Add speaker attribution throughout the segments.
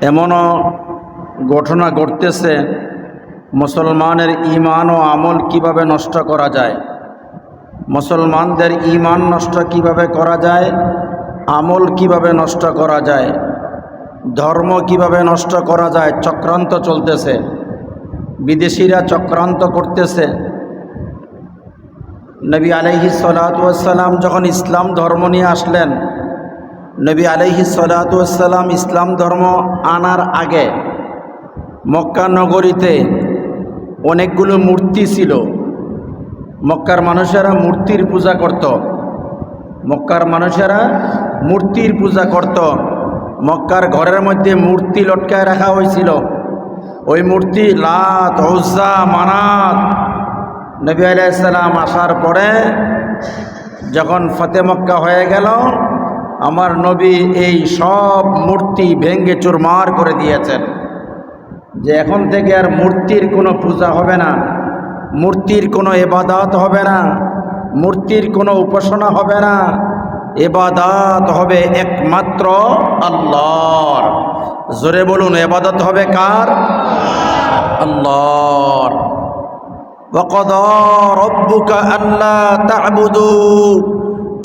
Speaker 1: এমনও ঘটনা ঘটতেছে, মুসলমানের ইমান ও আমল কীভাবে নষ্ট করা যায়? মুসলমানদের ইমান নষ্ট কীভাবে করা যায়? আমল কীভাবে নষ্ট করা যায়? ধর্ম কীভাবে নষ্ট করা যায়? চক্রান্ত চলতেছে। বিদেশিরা চক্রান্ত করতেছে। নবী আলহি সালাতাম যখন ইসলাম ধর্ম নিয়ে আসলেন নবী আলহি সালাতাম ইসলাম ধর্ম আনার আগে মক্কা নগরীতে অনেকগুলো মূর্তি ছিল। মক্কার মানুষেরা মূর্তির পূজা করত। মক্কার মানুষেরা মূর্তির পূজা করত। মক্কার ঘরের মধ্যে মূর্তি লটকায় রাখা হয়েছিল। ওই মূর্তি লাত হৌসা মানাত নবী আলাইসাল্লাম আসার পরে যখন ফতে মক্কা হয়ে গেল আমার নবী এই সব মূর্তি ভেঙ্গে চুরমার করে দিয়েছেন যে এখন থেকে আর মূর্তির কোনো পূজা হবে না মূর্তির কোনো এবাদাত হবে না মূর্তির কোনো উপাসনা হবে না এবাদাত হবে একমাত্র আল্লাহর জোরে বলুন এবাদত হবে কার আল্লাহর وقضى ربك ألا تعبدوا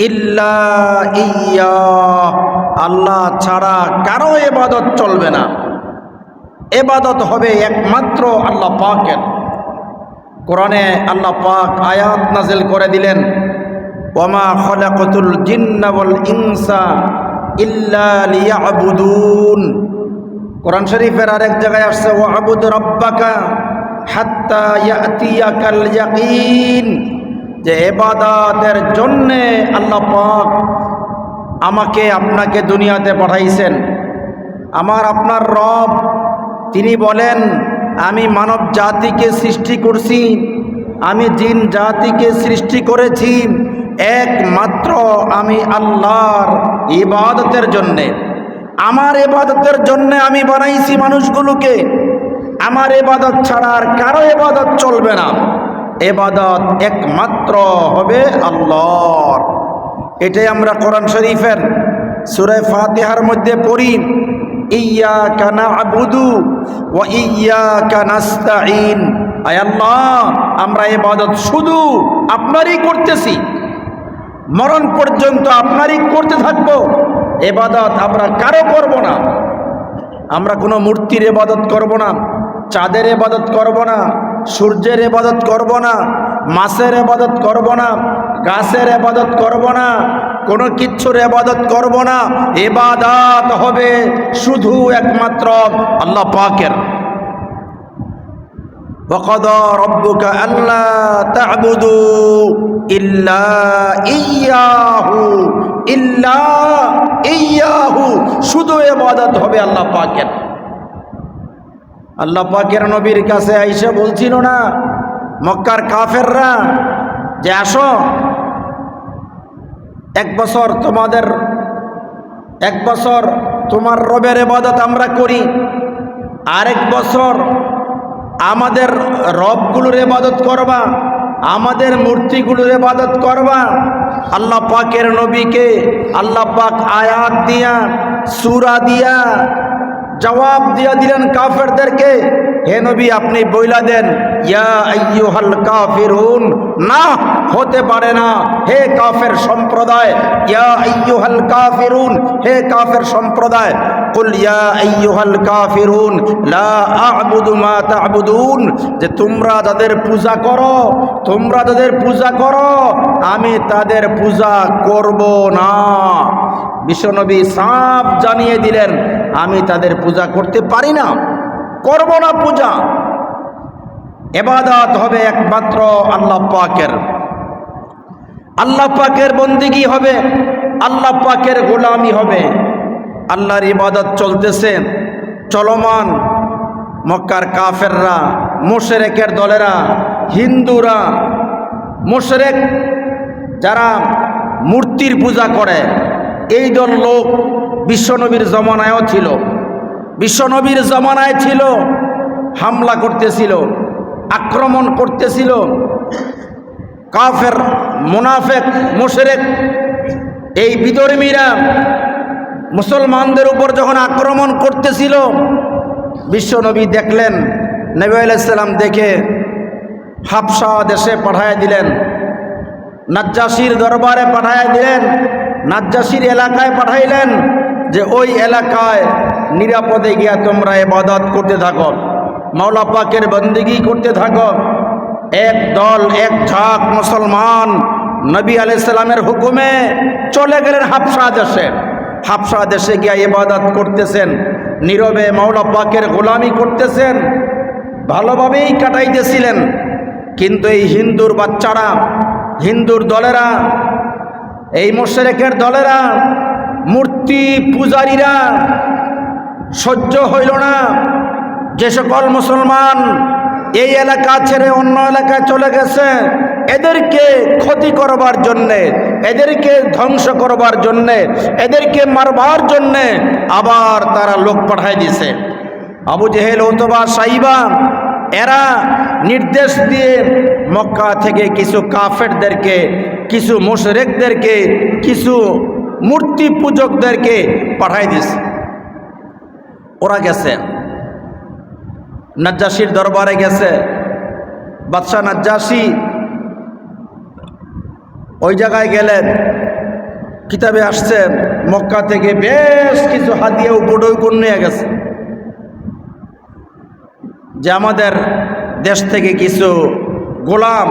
Speaker 1: ইল্লা ইয়া। আল্লাহ ছাড়া কারও এবাদত চলবে না। এবাদত হবে একমাত্র আল্লাহ পাকের। কোরআনে আল্লাহ পাক আয়াত নাজেল করে দিলেন ওমা খলাকতুল জিন্নাবল ইনসা ইল্লাবুদুন কোরআন শরীফের আরেক জায়গায় আসছে ও আবুদ রব্বাকা হাত্তা ইয়াতিয়াকাল ইয়াকিন। যে এবাদাতের জন্যে আল্লাহ পাক আমাকে আপনাকে দুনিয়াতে পাঠাইছেন। আমার আপনার রব, তিনি বলেন, আমি মানব জাতিকে সৃষ্টি করছি, আমি জিন জাতিকে সৃষ্টি করেছি, একমাত্র আমি আল্লাহর ইবাদতের জন্যে। আমার এবাদতের জন্যে আমি বানাইছি মানুষগুলোকে। আমার এবাদত ছাড়া আর কারও এবাদত চলবে না। এবাদত একমাত্র হবে আল্লাহর। এটাই আমরা কোরআন শরীফের সুরে ফাতেহার মধ্যে পড়ি ইয়া কানা আবুদু ও ইয়া কানাস্তাইন আল্লাহ, আমরা এবাদত শুধু আপনারই করতেছি, মরণ পর্যন্ত আপনারই করতে থাকব। এবাদত আমরা কারও করব না। আমরা কোনো মূর্তির এবাদত করব না, চাঁদের এবাদত করব না। সূর্যের এবাদত করব না মাছের এবাদত করব না গাছের এবাদত করব না কোনো কিচ্ছুর এবাদত করব না এবাদাত হবে শুধু একমাত্র আল্লাহ পাকের وقضى ربك ألا تعبدوا إلا إياه إلا إياه শুধু ইবাদত হবে আল্লাহ পাকের আল্লাহ পাকের নবীর কাছে আইসা বলছিল না, মক্কার কাফেররা যে আসো, এক বছর তোমাদের, এক বছর তোমার রবের এবাদত আমরা করি, আরেক বছর আমাদের রবগুলোর এবাদত করবা, আমাদের মূর্তিগুলোর এবাদত করবা। আল্লাহ পাকের নবীকে আল্লাহ পাক আয়াত দিয়া, সুরা দিয়া জবাব দিয়া দিলেন কাফেরদেরকে, হে নবী, আপনি বইলা দেন, ইয়া কাফিরুন। না, হতে পারে না। হে কাফের সম্প্রদায়, ইয়া আইয়ুহাল কাফিরুন। হে কাফের সম্প্রদায়, কুল ইয়া আইয়ুহাল কাফিরুন, লা আ'বুদু মা তা'বুদুন। যে তোমরা যাদের পূজা করো, তোমরা যাদের পূজা করো, আমি তাদের পূজা করব না। বিশ্বনবী সাপ জানিয়ে দিলেন আমি তাদের পূজা করতে পারি না। করব না পূজা। এবাদাত হবে একমাত্র আল্লাহ পাকের। আল্লাহ পাকের বন্দিগি হবে, আল্লাহ পাকের গোলামি হবে। আল্লাহর ইবাদত চলতেছে, চলমান। মক্কার কাফেররা, মোশেরেকের দলেরা, হিন্দুরা, মোশেরেক যারা মূর্তির পূজা করে, এই দল লোক বিশ্বনবীর জমানায়ও ছিল। বিশ্বনবীর জমানায় ছিল, হামলা করতেছিল, আক্রমণ করতেছিল। কাফের, মুনাফেক, মোশরেক, এই বিধর্মীরা মুসলমানদের উপর যখন আক্রমণ করতেছিল, বিশ্বনবী দেখলেন, নবী দেখে হাফসা দেশে পাঠায় দিলেন, নাজ্জাসির দরবারে পাঠায় দিলেন, নাজ্জাসির এলাকায় পাঠাইলেন যে ওই এলাকায় নিরাপদে গিয়া তোমরা এবাদত করতে থাকো। মাওলা পাকের বন্দিগি করতে থাকো। এক দল, এক ঝাঁক মুসলমান নবী আলাইসাল্লামের হুকুমে চলে গেলেন হাফসা দেশে। হাফসা দেশে গিয়া ইবাদত করতেছেন, নীরবে মাওলা পাকের গোলামি করতেছেন, ভালোভাবেই কাটাইতেছিলেন। কিন্তু এই হিন্দুর বাচ্চারা, হিন্দুর দলেরা, এই মোশেরেকের দলেরা মূর্তি পূজারীরা সহ্য হইল না। যে সকল মুসলমান এই এলাকা ছেড়ে অন্য এলাকায় চলে গেছে, এদেরকে ক্ষতি করবার জন্যে, এদেরকে ধ্বংস করবার জন্যে, এদেরকে মারবার জন্যে আবার তারা লোক পাঠায় দিছে। আবু জেহেল অথবা সাইবা, এরা নির্দেশ দিয়ে মক্কা থেকে কিছু কাফেরদেরকে, কিছু মোশরেকদেরকে, কিছু মূর্তি পূজকদেরকে পাঠাই দিছে। ওরা গেছে। নাজ্জাসির দরবারে গেছে। বাদশাহ নাজ্জাসি ওই জায়গায় গেলেন। কিতাবে আসছে, মক্কা থেকে বেশ কিছু হাতিয়া উপডৌকুন নিয়ে গেছে। যে আমাদের দেশ থেকে কিছু গোলাম,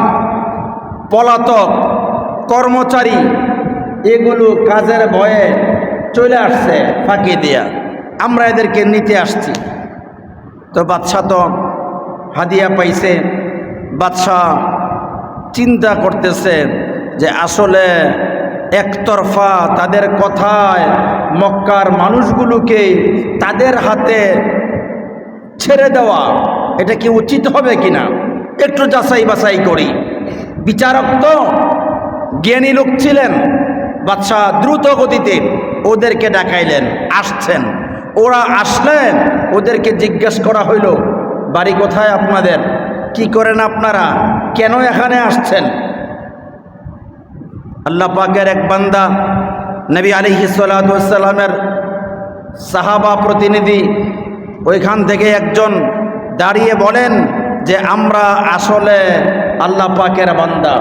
Speaker 1: পলাতক, কর্মচারী এগুলো কাজের ভয়ে চলে আসছে ফাঁকি দিয়া। আমরা এদেরকে নিতে আসছি। তো বাদশাহ তো হাদিয়া পাইছে। বাদশাহ চিন্তা করতেছে যে আসলে একতরফা তাদের কথায় মক্কার মানুষগুলোকে তাদের হাতে ছেড়ে দেওয়া, এটা কি উচিত হবে কিনা? একটু যাচাই বাছাই করি। বিচারক তো জ্ঞানী লোক ছিলেন। বাদশাহ দ্রুত গতিতে ওদেরকে ডাকাইলেন আসছেন। ওরা আসলেন, ওদেরকে জিজ্ঞেস করা হইল, বাড়ি কোথায় আপনাদের? কি করেন আপনারা? কেন এখানে আসছেন? আল্লাহ পাকের এক বান্দা, নবী আলিহি সাল্লামের সাহাবা প্রতিনিধি, ওইখান থেকে একজন দাঁড়িয়ে বলেন যে, আমরা আসলে আল্লাহ পাকের বান্দা।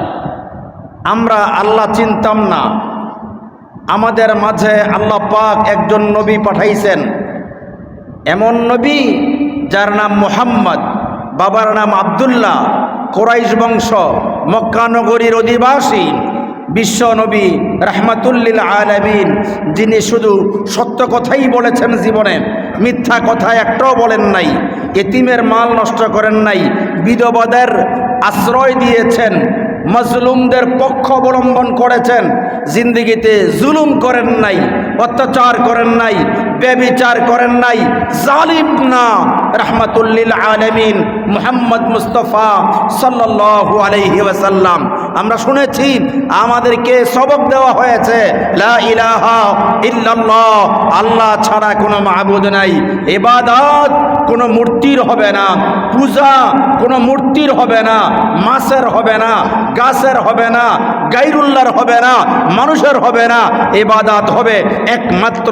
Speaker 1: আমরা আল্লাহ চিনতাম না। আমাদের মাঝে আল্লাহ পাক একজন নবী পাঠাইছেন। এমন নবী যার নাম মোহাম্মদ, বাবার নাম আবদুল্লাহ, কোরাইশ বংশ মক্কানগরীর অধিবাসী, বিশ্ব নবী রাহমাতুল্লিল আলমিন, যিনি শুধু সত্য কথাই বলেছেন জীবনে, মিথ্যা কথা একটাও বলেন নাই, এতিমের মাল নষ্ট করেন নাই, বিধবাদের আশ্রয় দিয়েছেন মজলুমদের পক্ষ অবলম্বন করেছেন। জিন্দিগিতে জুলুম করেন নাই, অত্যাচার করেন নাই, ব্যবিচার করেন নাই, জালিম না। রহমতুল্লিল আলমিন মোহাম্মদ মুস্তফা সাল্লাল্লাহু আলাইহি ওয়াসাল্লাম। আমরা শুনেছি, আমাদেরকে সবক দেওয়া হয়েছে, লা ইলাহা আল্লাহ ছাড়া কোনো মাহবুদ নাই। এবাদত কোনো মূর্তির হবে না, পূজা কোনো মূর্তির হবে না, মাছের হবে না, গাছের হবে না গাইরুল্লার হবে না, মানুষের হবে না এবাদাত হবে একমাত্র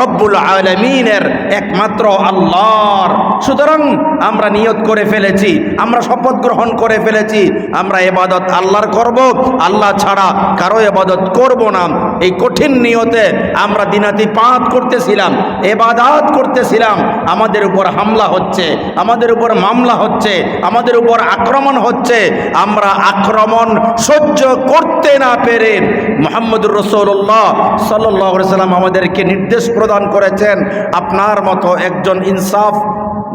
Speaker 1: রব্বুল আলমিনের, একমাত্র আল্লাহর। সুতরাং আমরা নিয়ত করে ফেলেছি, আমরা শপথ গ্রহণ করে ফেলেছি, আমরা এবাদত আল্লাহর করব, আল্লাহ ছাড়া কারও এবাদত করব না। এই কঠিন নিয়তে আমরা দিনাতি পাঁত করতেছিলাম, এবাদাত করতেছিলাম, আমাদের উপর হামলা হচ্ছে, আমাদের উপর মামলা হচ্ছে, আমাদের উপর আক্রমণ হচ্ছে, আমরা আক্রমণ সহ্য করতে না পেরে মোহাম্মদুর রসৌল্লাহ সাল্লাহ সাল্লাম আমাদেরকে নির্দেশ প্রদান করেছেন, আপনার মতো একজন ইনসাফ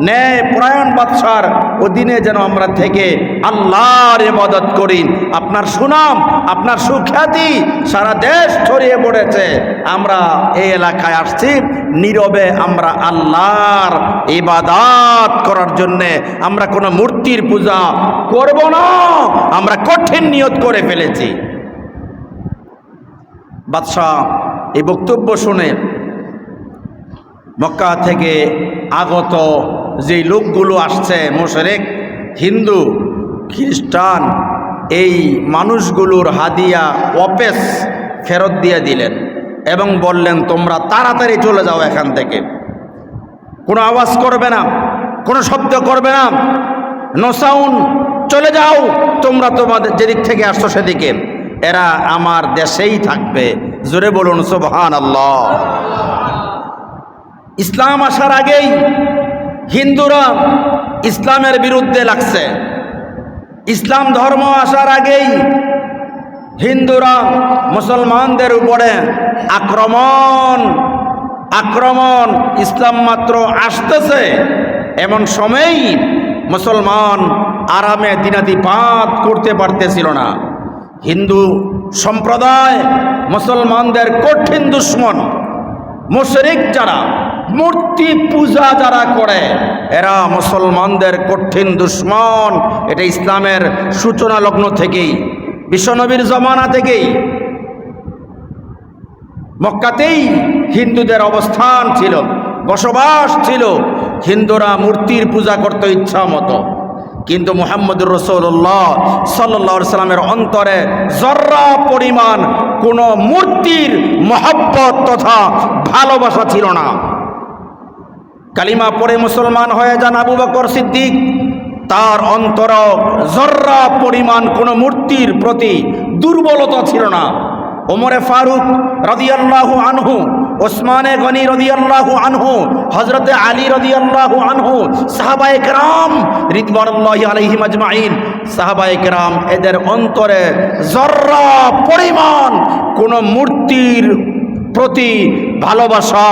Speaker 1: ন্যায় পরায়ণ বাদশার অধীনে যেন আমরা থেকে আল্লাহর ইবাদত করি। আপনার সুনাম, আপনার সুখ্যাতি সারা দেশ ছড়িয়ে পড়েছে। আমরা এই এলাকায় আসছি, নীরবে আমরা আল্লাহর ইবাদাত করার জন্যে। আমরা কোনো মূর্তির পূজা করব না, আমরা কঠিন নিয়ত করে ফেলেছি। বাদশাহ, এই বক্তব্য শুনে মক্কা থেকে আগত যে লোকগুলো আসছে, মোশরেক, হিন্দু, খ্রিস্টান, এই মানুষগুলোর হাদিয়া অপেস ফেরত দিয়ে দিলেন এবং বললেন, তোমরা তাড়াতাড়ি চলে যাও এখান থেকে। কোনো আওয়াজ করবে না, কোনো শব্দ করবে না। নো সাউন্ড চলে যাও। তোমরা তোমাদের, যেদিক থেকে আসছো সেদিকে। এরা আমার দেশেই থাকবে। জোরে বলুন সুবহান আল্লাহ ইসলাম আসার আগেই হিন্দুরা ইসলামের বিরুদ্ধে লাগছে। ইসলাম ধর্ম আসার আগেই হিন্দুরা মুসলমানদের উপরে আক্রমণ আক্রমণ ইসলাম মাত্র আসতেছে। এমন সময়েই মুসলমান আরামে দিনাতিপাত করতে পারতেছিল না। হিন্দু সম্প্রদায় মুসলমানদের কঠিন দুশ্মন, মুশরিক যারা মূর্তি পূজা যারা করে, এরা মুসলমানদের কঠিন দুশ্মন। এটা ইসলামের সূচনা লগ্ন থেকেই, বিশ্বনবীর জমানা থেকেই। মক্কাতেই হিন্দুদের অবস্থান ছিল, বসবাস ছিল, হিন্দুরা মূর্তির পূজা করতে ইচ্ছা মতো। কিন্তু মোহাম্মদুর রসৌল্লাহ সাল্লা সাল্লামের অন্তরে জর্রা পরিমাণ কোনো মূর্তির মহব্বত তথা ভালোবাসা ছিল না। কালিমা পরে মুসলমান হয়ে যান আবু বকর সিদ্দিক। তার অন্তর জর্রা পরিমাণ কোনো মূর্তির প্রতি দুর্বলতা ছিল না। ওমরে ফারুক রদিয়াল্লাহু আনহু, ওসমানে গনি রদিয়াল্লাহু আনহু হজরতে আলী রদিয়াল্লাহু আনহু, সাহাবায়ে কেরাম রিদওয়ানুল্লাহি আলাইহিম আজমাইন। সাহাবায়ে কেরাম এদের অন্তরে জর্রা পরিমাণ কোনো মূর্তির প্রতি ভালোবাসা,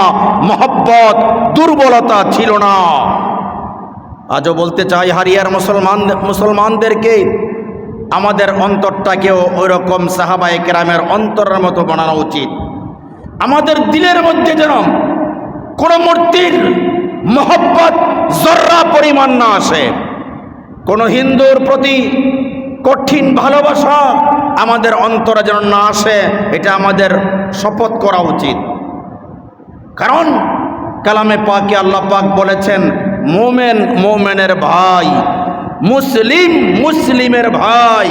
Speaker 1: মহব্বত, দুর্বলতা ছিল না। আজও বলতে চাই, হারিয়ার মুসলমান, মুসলমানদেরকে আমাদের অন্তরটাকেও ওই রকম সাহাবাই কেরামের অন্তরের মতো বানানো উচিত। আমাদের দিলের মধ্যে যেন কোনো মূর্তির মহব্বত, জর্রা পরিমাণ না আসে। কোনো হিন্দুর প্রতি কঠিন ভালোবাসা আমাদের অন্তরে যেন না আসে, এটা আমাদের শপথ করা উচিত। কারণ কালামে পাকে আল্লাহ পাক বলেছেন, মোমেন মোমেনের ভাই, মুসলিম মুসলিমের ভাই,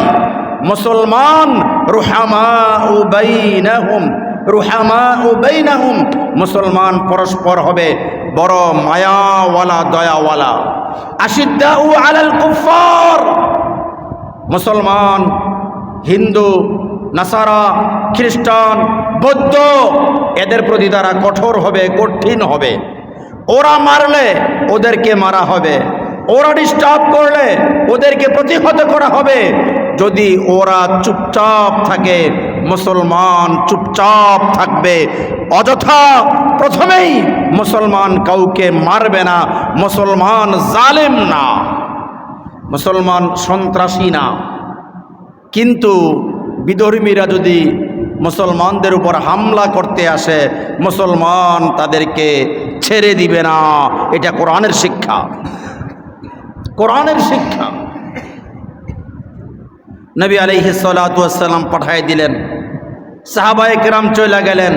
Speaker 1: মুসলমান রুহামা উবাইনাহুম রুহামা উবাইনাহুম মুসলমান পরস্পর হবে বড় মায়াওয়ালা, দয়াওয়ালা। আশিদ্দাউ আলাল কুফার মুসলমান, হিন্দু, নাসারা, খ্রিস্টান, বৌদ্ধ, এদের প্রতি তারা কঠোর হবে, কঠিন হবে। ওরা মারলে ওদেরকে মারা হবে। ওরা ডিস্টার্ব করলে ওদেরকে প্রতিহত করা হবে। যদি ওরা চুপচাপ থাকে, মুসলমান চুপচাপ থাকবে, অযথা প্রথমেই মুসলমান কাউকে মারবে না, মুসলমান জালেম না। মুসলমান সন্ত্রাসী না। কিন্তু বিধর্মীরা যদি মুসলমানদের উপর হামলা করতে আসে, মুসলমান তাদেরকে ছেড়ে দিবে না। এটা কোরআনের শিক্ষা। কোরআনের শিক্ষা। নবী আলিহি সালাতাম পাঠাই দিলেন। সাহাবায়ে কেরাম চলে গেলেন।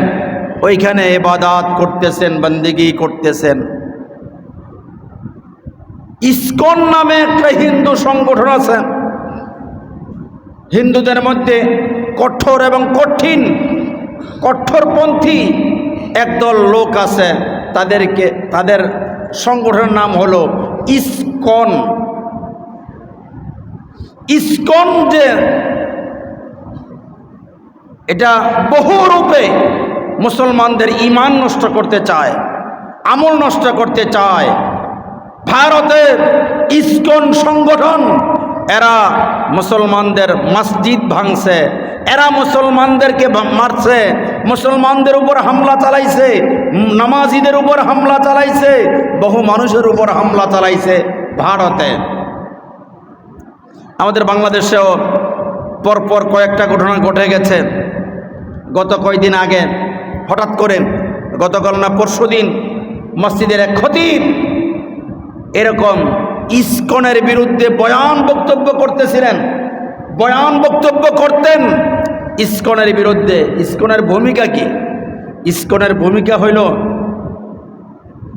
Speaker 1: ওইখানে এবাদাত করতেছেন, বন্দিগি করতেছেন। ইস্কন নামে একটা হিন্দু সংগঠন আছে। হিন্দুদের মধ্যে কঠোর এবং কঠিন কঠোরপন্থী একদল লোক আছে। তাদেরকে, তাদের সংগঠনের নাম হলো ইস্কন। ইস্কন যে, এটা বহু রূপে মুসলমানদের ইমান নষ্ট করতে চায়, আমল নষ্ট করতে চায়। ভারতের ইস্কন সংগঠন, এরা মুসলমানদের মসজিদ ভাঙছে, এরা মুসলমানদেরকে মারছে, মুসলমানদের উপর হামলা চালাইছে নামাজিদের উপর হামলা চালাইছে, বহু মানুষের উপর হামলা চালাইছে ভারতে। আমাদের বাংলাদেশেও পরপর কয়েকটা ঘটনা ঘটে গেছে। গত কয়েকদিন আগে হঠাৎ করে গতকাল না পরশু দিন মসজিদের এক খতিব এরকম ইস্কনের বিরুদ্ধে বয়ান বক্তব্য করতেছিলেন। বয়ান বক্তব্য করতেন। ইস্কনের বিরুদ্ধে, ইস্কনের ভূমিকা কি? ইস্কনের ভূমিকা হইল,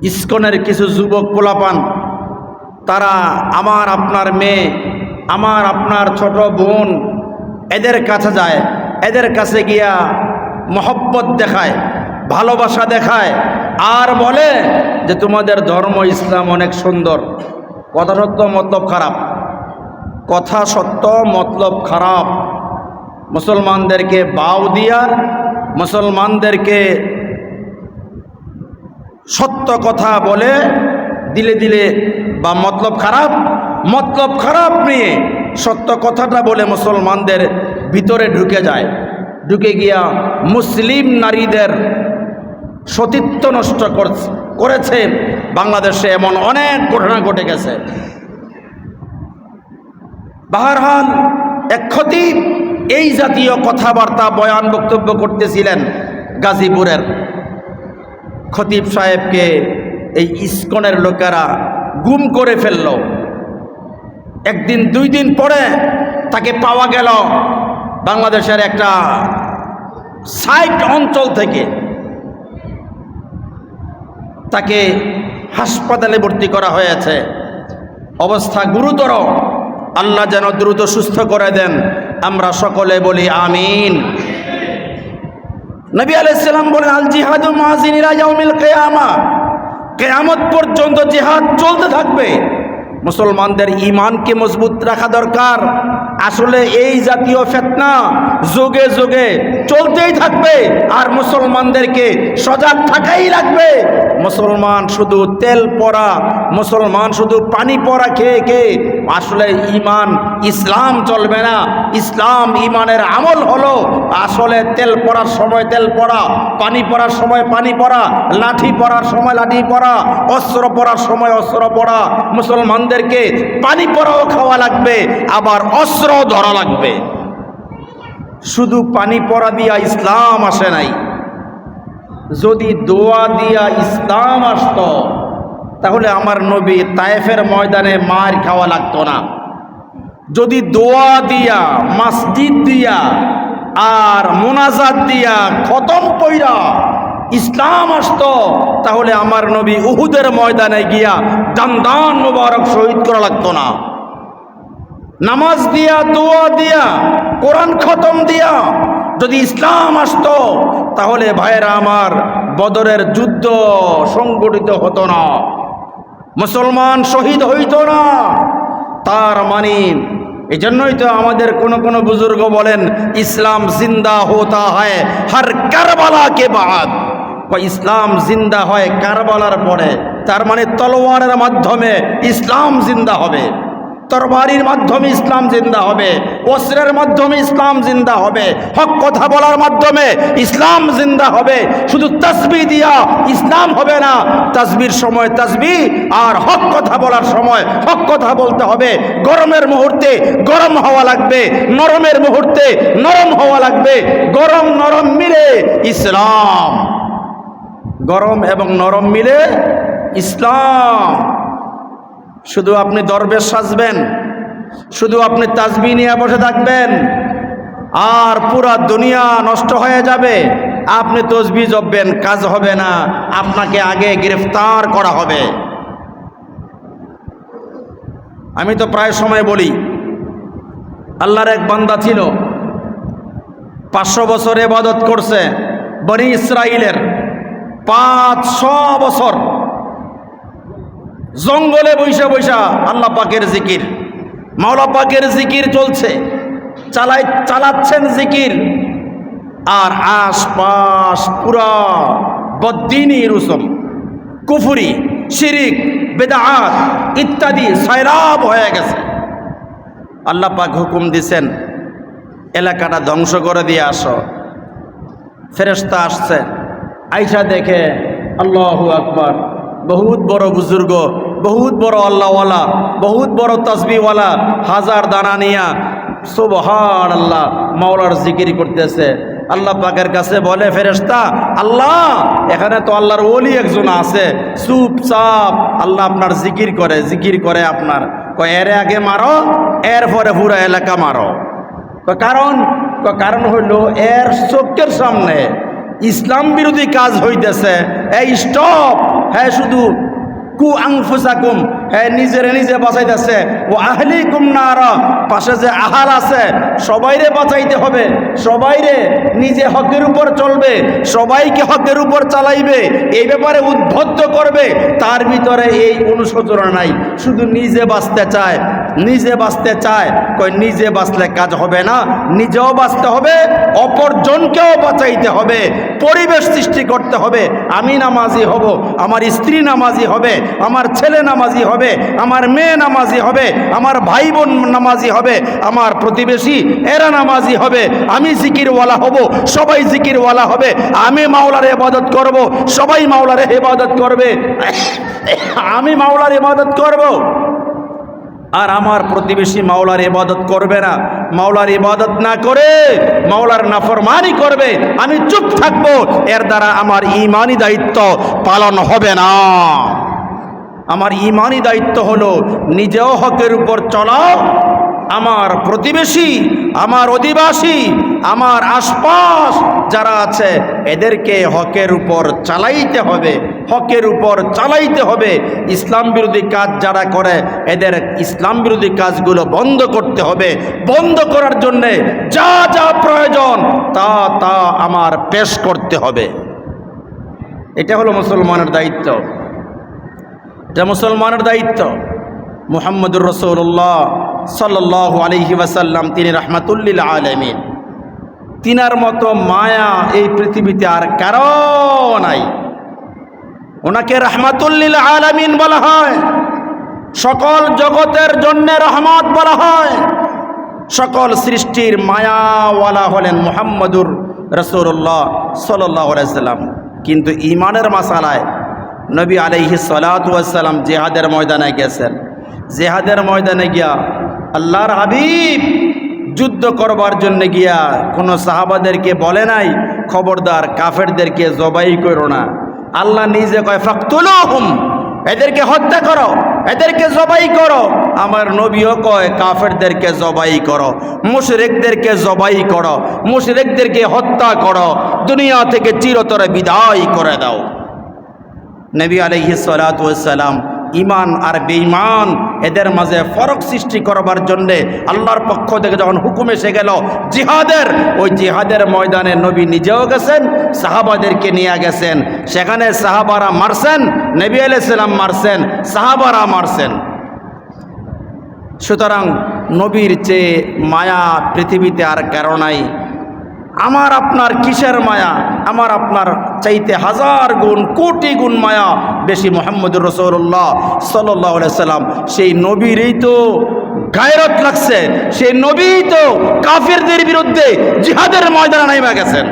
Speaker 1: ইস্কনের কিছু যুবক পোলাপান, তারা আমার আপনার মেয়ে, আমার আপনার ছোট বোন, এদের কাছে যায়, এদের কাছে গিয়া মহব্বত দেখায়। ভালোবাসা দেখায়। আর বলে যে তোমাদের ধর্ম ইসলাম অনেক সুন্দর। কথা সত্য মতলব খারাপ। কথা সত্য মতলব খারাপ। মুসলমানদেরকে বাউ দিয়া, মুসলমানদেরকে সত্য কথা বলে, দিলে দিলে বা মতলব খারাপ মতলব খারাপ নিয়ে সত্য কথাটা বলে মুসলমানদের ভিতরে ঢুকে যায়। ঢুকে গিয়া মুসলিম নারীদের সতীত্ব নষ্ট করছে- বাংলাদেশে এমন অনেক ঘটনা ঘটে গেছে। বাহারহাল এক খতিব এই জাতীয় কথাবার্তা বয়ান বক্তব্য করতেছিলেন গাজীপুরের খতিব সাহেবকে এই ইস্কনের লোকেরা গুম করে ফেলল। একদিন, দুই দিন পরে তাকে পাওয়া গেল বাংলাদেশের একটা সাইট অঞ্চল থেকে। তাকে হাসপাতালে ভর্তি করা হয়েছে। অবস্থা গুরুতর। আল্লাহ যেন দ্রুত সুস্থ করে দেন। আমরা সকলে বলি আমিন। নবী আলাইসাল্লাম বলেন, আল জিহাদ কিয়ামা। কেয়ামত পর্যন্ত জিহাদ চলতে থাকবে। মুসলমানদের ইমানকে মজবুত রাখা দরকার। আসলে এই জাতীয় ফেতনা যুগে যুগে চলতেই থাকবে আর মুসলমানদেরকে সজাগ থাকাই লাগবে। মুসলমান শুধু তেল পরা, মুসলমান শুধু পানি পরা খেয়ে খেয়ে আসলে ইমান ইসলাম চলবে না। ইসলাম ইমানের আমল হলো আসলে তেল পড়ার সময় তেল পড়া পানি পড়ার সময় পানি পড়া লাঠি পড়ার সময় লাঠি পড়া অস্ত্র পড়ার সময় অস্ত্র পরা। পড়া মুসলমানদেরকে পানি পরাও খাওয়া লাগবে, আবার অস্ত্র ধরা লাগবে। শুধু পানি পড়া দিয়া ইসলাম আসে নাই। যদি দোয়া দিয়া ইসলাম আসত, তাহলে আমার নবী তায়েফের ময়দানে মার খাওয়া লাগতো না। যদি দোয়া দিয়া, মসজিদ দিয়া, আর মোনাজাত দিয়া খতম কইরা ইসলাম আসত, তাহলে আমার নবী উহুদের ময়দানে গিয়া দান মুবারক শহীদ করা লাগতো না। নামাজ দিয়া, দোয়া দিয়া, কোরআন খতম দিয়া যদি ইসলাম আসত, তাহলে ভাইয়েরা আমার বদরের যুদ্ধ সংগঠিত হতো না। মুসলমান শহীদ হইত না। তার মানে এই জন্যই তো আমাদের কোন কোন বুজুর্গ বলেন, ইসলাম জিন্দা হতা হয় হর কারবালা কে বাদ। ইসলাম জিন্দা হয় কারবালার পরে, তার মানে তলোয়ারের মাধ্যমে ইসলাম জিন্দা হবে। তরবারির মাধ্যমে ইসলাম জিন্দা হবে, অস্ত্রের মাধ্যমে ইসলাম জিন্দা হবে, হক কথা বলার মাধ্যমে ইসলাম জিন্দা হবে। শুধু তসবি দিয়া ইসলাম হবে না, তসবির সময় তসবি আর হক কথা বলার সময় হক কথা বলতে হবে। গরমের মুহূর্তে গরম হওয়া লাগবে, নরমের মুহূর্তে নরম হওয়া লাগবে, গরম নরম মিলে ইসলাম। গরম এবং নরম মিলে ইসলাম। শুধু আপনি দরবেশ সাজবেন, শুধু আপনি তাজবি নিয়ে বসে থাকবেন, আর পুরা দুনিয়া নষ্ট হয়ে যাবে। আপনি তসবি জপবেন, কাজ হবে না, আপনাকে আগে গ্রেফতার করা হবে। আমি তো প্রায় সময় বলি, আল্লাহর এক বান্দা ছিল, পাঁচশো বছর এবাদত করছে, বনি ইসরাইলের। পাঁচশো বছর জঙ্গলে বৈশা বৈশা আল্লাহ পাকের জিকির। মাওলা পাকের জিকির চলছে, চালাই চালাচ্ছেন জিকির। আর আশপাশ পুরা বদ্দিনী রুসম, কুফুরি, শিরিক, বেদাত ইত্যাদি সয়রাব হয়ে গেছে। আল্লাহ পাক হুকুম দিছেন, এলাকাটা ধ্বংস করে দিয়ে আসো। ফেরেস্তা আসছে। আইসা দেখে, আল্লাহ আকবর। বহুত বড় বুজুর্গ, বহুত বড় আল্লাহওয়ালা, বহুত বড় তসবিওয়ালা হাজার দানা নিয়া সুবহান আল্লাহ মাওলার জিকির করতেছে। আল্লাহ পাকের কাছে বলে ফেরেস্তা আল্লাহ, এখানে তো আল্লাহর ওলি একজন আছে। চুপচাপ আল্লাহ আপনার জিকির করে জিকির করে আপনার। কয়, এর আগে মারো, এর পরে পুরো এলাকা মারো। কারণ কারণ হইল, এর চোখের সামনে ইসলাম বিরোধী কাজ হইতেছে। এই স্টপ হ্যাঁ শুধু কু আংফুসাকুম হ্যাঁ নিজের নিজে বাঁচাইতেছে। ও আহলি কুমনারা পাশে যে আহাল আছে, সবাইরে বাঁচাইতে হবে। সবাইরে নিজে হকের উপর চলবে, সবাইকে হকের উপর চালাইবে, এই ব্যাপারে উদ্বুদ্ধ করবে। তার ভিতরে এই অনুশোচনা নাই, শুধু নিজে বাঁচতে চায়। নিজে বাঁচতে চায় কই নিজে বাঁচলে কাজ হবে না, নিজেও বাঁচতে হবে, অপরজনকেও বাঁচাইতে হবে, পরিবেশ সৃষ্টি করতে হবে, আমি নামাজি হব, আমার স্ত্রী নামাজি হবে, আমার ছেলে নামাজি হবে, আমার মেয়ে নামাজি হবে, আমার ভাই বোন নামাজি হবে, আমার প্রতিবেশী, এরা নামাজি হবে, আমি জিকিরওয়ালা হব, সবাই জিকিরওয়ালা হবে, আমি মাওলার ইবাদত করব, সবাই মাওলার ইবাদত করবে, আমি মাওলার ইবাদত করব। আর আমার প্রতিবেশী মাওলার ইবাদত করবে না। মাওলার ইবাদত না করে মাওলার নাফরমানি করবে। আমি চুপ থাকব। এর দ্বারা আমার ইমানি দায়িত্ব পালন হবে না। আমার ইমানি দায়িত্ব হলো নিজেও হকের উপর চলাও। আমার প্রতিবেশী, আমার অধিবাসী আমার আশপাশ যারা আছে, এদেরকে হকের উপর চালাইতে হবে, হকের উপর চালাইতে হবে। ইসলাম বিরোধী কাজ যারা করে, এদের ইসলাম বিরোধী কাজগুলো বন্ধ করতে হবে। বন্ধ করার জন্যে যা যা প্রয়োজন, তা তা আমার পেশ করতে হবে। এটা হলো মুসলমানের দায়িত্ব। এটা মুসলমানের দায়িত্ব। মুহাম্মদুর রসৌল্লাহ সাল্লাহ আলহি ওয়াসাল্লাম, তিনি রহমাতুল্লিল আলমিন। তিনার মতো মায়া এই পৃথিবীতে আর কারও নাই। ওনাকে রহমাতুল্লিল আলমিন বলা হয়। সকল জগতের জন্য রহমত বলা হয়। সকল সৃষ্টির মায়াওয়ালা হলেন মোহাম্মদুর রসুল্লাহ সাল্লাহ সাল্লাম। কিন্তু ইমানের মাসালায় নবী আলহি সালাতাম জেহাদের ময়দানে গেছেন। জেহাদের ময়দানে গিয়া আল্লাহর হাবিব যুদ্ধ করবার জন্য গিয়া কোনো সাহাবাদেরকে বলে নাই, খবরদার কাফেরদেরকে জবাই করো না। আল্লাহ নিজে কয় ফাকতুলো হুম এদেরকে হত্যা করো, এদেরকে জবাই করো। আমার নবীও কয়, কাফেরদেরকে জবাই করো, মুশরেকদেরকে জবাই করো, মুশরেকদেরকে হত্যা করো, দুনিয়া থেকে চিরতরে বিদায় করে দাও। নবী আলহি সালাম ইমান আর বেঈমান এদের মাঝে ফরক সৃষ্টি করবার জন্যে আল্লাহর পক্ষ থেকে যখন হুকুম এসে গেল জিহাদের, ওই জিহাদের ময়দানে নবী নিজেও গেছেন, সাহাবাদেরকে নিয়ে গেছেন। সেখানে সাহাবারা মারছেন, নবী আলাইসাল্লাম মারছেন, সাহাবারা মারছেন। সুতরাং নবীর চেয়ে মায়া পৃথিবীতে আর কারও নাই। আমার আপনার কিসের মায়া? আমার আপনার চাইতে হাজার গুণ, কোটি গুণ মায়া বেশি মোহাম্মদুর রসৌল্লাহ সাল্লাহ সাল্লাম। সেই নবীরই তো গায়রত লাগছে, সেই নবী তো কাফেরদের বিরুদ্ধে জিহাদের ময়দানে নাইবা গেছেন।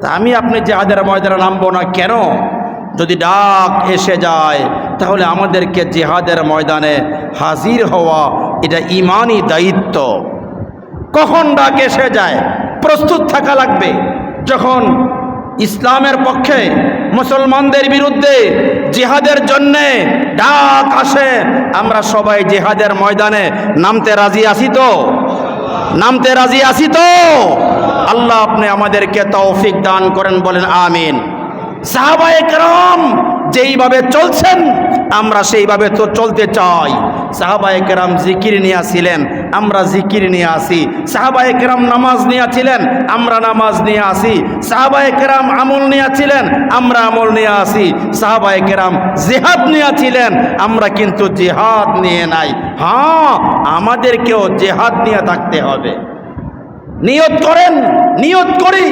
Speaker 1: তা আমি আপনি জিহাদের ময়দানে নামবো না কেন? যদি ডাক এসে যায়, তাহলে আমাদেরকে জিহাদের ময়দানে হাজির হওয়া এটা ইমানই দায়িত্ব। কখন ডাক এসে যায়? প্রস্তুত থাকা লাগবে। যখন ইসলামের পক্ষে মুসলমানদের বিরুদ্ধে জিহাদের জন্যে ডাক আসে, আমরা সবাই জিহাদের ময়দানে নামতে রাজি আছি তো? নামতে রাজি আছি তো? আল্লাহ আপনি আমাদেরকে তৌফিক দান করেন, বলেন আমিন। সাহাবায়ে কেরাম যেইভাবে চলছেন আমরা সেইভাবে তো চলতে চাই। সাহাবায়ে কেরাম জিকির নিয়ে আসিলেন আমরা জিকির নিয়ে আসি সাহাবায়ে কেরাম নামাজ নিয়ে আমরা নামাজ নিয়ে আসি সাহাবায়ে কেরাম আমল নিয়ে আমরা আমল নিয়ে আসি সাহাবায়ে কেরাম জেহাদ নিয়ে আমরা কিন্তু জেহাদ নিয়ে নাই। হ্যাঁ আমাদেরকেও জেহাদ নিয়ে থাকতে হবে। নিয়ত করেন, নিয়ত করি।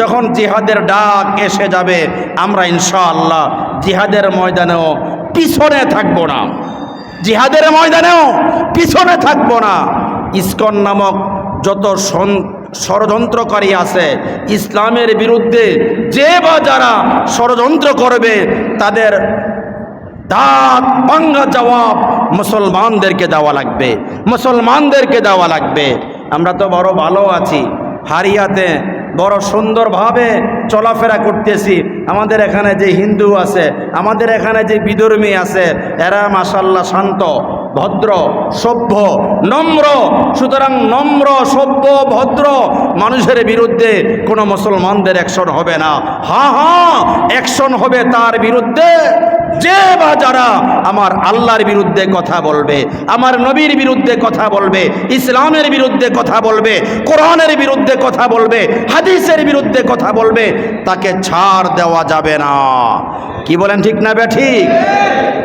Speaker 1: যখন জিহাদের ডাক এসে যাবে, আমরা ইনশাআল্লাহ জিহাদের ময়দানেও পিছনে থাকব না। জিহাদের ময়দানেও পিছনে থাকব না। ইস্কন নামক যত ষড়যন্ত্রকারী আছে, ইসলামের বিরুদ্ধে যে বা যারা ষড়যন্ত্র করবে, তাদের দাঁত ভাঙ্গা জবাব মুসলমানদেরকে দেওয়া লাগবে। মুসলমানদেরকে দেওয়া লাগবে। আমরা তো বড় ভালো আছি। হারিয়াতে বড় সুন্দরভাবে চলাফেরা করতেছি। আমাদের এখানে যে হিন্দু আছে, আমাদের এখানে যে বিধর্মী আছে, এরা মাসাল্লাহ শান্ত। ভদ্র, সভ্য, নম্র। সুতরাং নম্র, সভ্য, ভদ্র মানুষের বিরুদ্ধে কোনো মুসলমানদের অ্যাকশন হবে না। হ্যাঁ হ্যাঁ অ্যাকশন হবে তার বিরুদ্ধে। যে বা যারা আমার আল্লাহর বিরুদ্ধে কথা বলবে, আমার নবীর বিরুদ্ধে কথা বলবে, ইসলামের বিরুদ্ধে কথা বলবে, কোরআনের বিরুদ্ধে কথা বলবে, হাদিসের বিরুদ্ধে কথা বলবে, তাকে ছাড় দেওয়া যাবে না। কি বলেন ঠিক না বে ঠিক।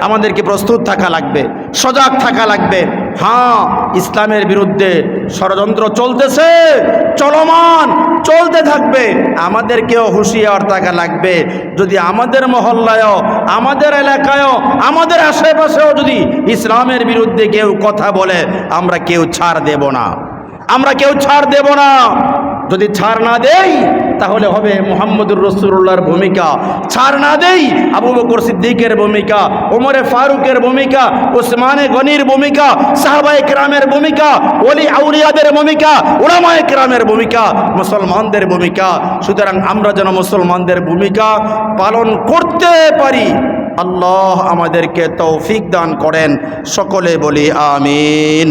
Speaker 1: আমাদেরকে প্রস্তুত থাকা লাগবে, সজাগ থাকা লাগবে। হ্যাঁ ইসলামের বিরুদ্ধে ষড়যন্ত্র চলতেছে, চলমান, চলতে থাকবে। আমাদেরকেও হুঁশিয়ার থাকা লাগবে। যদি আমাদের মহল্লায়ও, আমাদের এলাকায়ও, আমাদের আশেপাশেও যদি ইসলামের বিরুদ্ধে কেউ কথা বলে, আমরা কেউ ছাড় দেব না। আমরা কেউ ছাড় দেব না। যদি ছাড় না দেই, তাহলে হবে মোহাম্মদুর রসুল্লাহর ভূমিকা। ছাড় না দেই, আবু বকর সিদ্দিকের ভূমিকা, ওমরে ফারুকের ভূমিকা, ওসমানে গনির ভূমিকা, সাহাবায়ে কেরামের ভূমিকা, ওলি আউলিয়াদের ভূমিকা ওলামায়ে কেরামের ভূমিকা, মুসলমানদের ভূমিকা। সুতরাং আমরা যেন মুসলমানদের ভূমিকা পালন করতে পারি। আল্লাহ আমাদেরকে তৌফিক দান করেন। সকলে বলি আমিন।